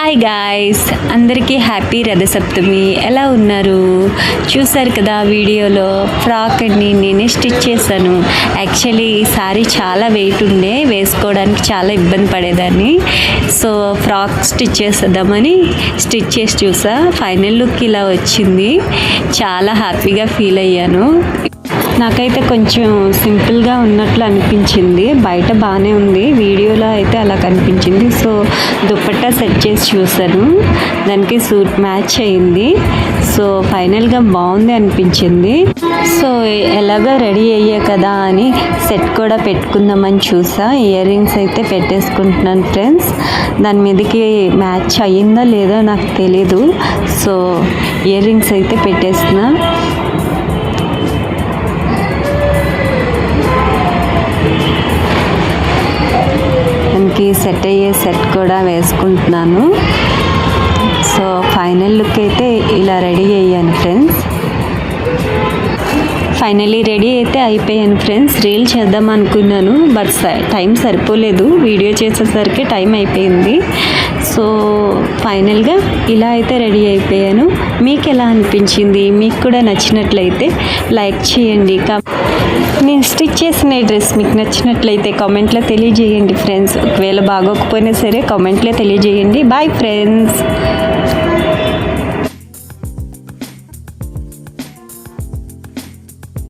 Hi guys అందరికీ happy Rathasaptami. ఎలా ఉన్నారు? చూసారు కదా వీడియోలో? ఫ్రాక్ అండి నేనే స్టిచ్ చేశాను. యాక్చువల్లీ ఈ సారీ చాలా వెయిట్ ఉండే. వేసుకోవడానికి చాలా ఇబ్బంది పడేదాన్ని. సో ఫ్రాక్ స్టిచ్ చేసేద్దామని స్టిచ్ చేసి చూసా. ఫైనల్ లుక్ ఇలా వచ్చింది. చాలా హ్యాపీగా ఫీల్ అయ్యాను. నాకైతే కొంచెం సింపుల్గా ఉన్నట్లు అనిపించింది. బయట బాగానే ఉంది. వీడియోలో అయితే అలా కనిపించింది. సో దుప్పట్టా సెట్ చేసి చూసాను దానికి సూట్ మ్యాచ్ అయింది. సో ఫైనల్గా బాగుంది అనిపించింది. సో ఎలాగో రెడీ అయ్యా కదా అని సెట్ కూడా పెట్టుకుందామని చూసా. ఇయర్ రింగ్స్ అయితే పెట్టేసుకుంటున్నాను ఫ్రెండ్స్. దాని మీదకి మ్యాచ్ అయ్యిందో లేదో నాకు తెలీదు. సో ఇయర్ రింగ్స్ అయితే పెట్టేస్తున్నా. సెట్ అయ్యే సెట్ కూడా వేసుకుంటున్నాను. సో ఫైనల్ లుక్ అయితే ఇలా రెడీ అయ్యాను ఫ్రెండ్స్ ఫైనలీ రెడీ అయితే అయిపోయాను ఫ్రెండ్స్ రీల్ చేద్దాం అనుకున్నాను బట్ టైం సరిపోలేదు. వీడియో చేసేసరికి టైం అయిపోయింది. సో ఫైనల్గా ఇలా అయితే రెడీ అయిపోయాను. మీకు ఎలా అనిపించింది? మీకు కూడా నచ్చినట్లయితే లైక్ చేయండి. కా- నేను స్టిచ్ చేసిన డ్రెస్ మీకు నచ్చినట్లయితే కామెంట్లో తెలియజేయండి ఫ్రెండ్స్. ఒకవేళ బాగోకపోయినా సరే కామెంట్లో తెలియజేయండి. Bye friends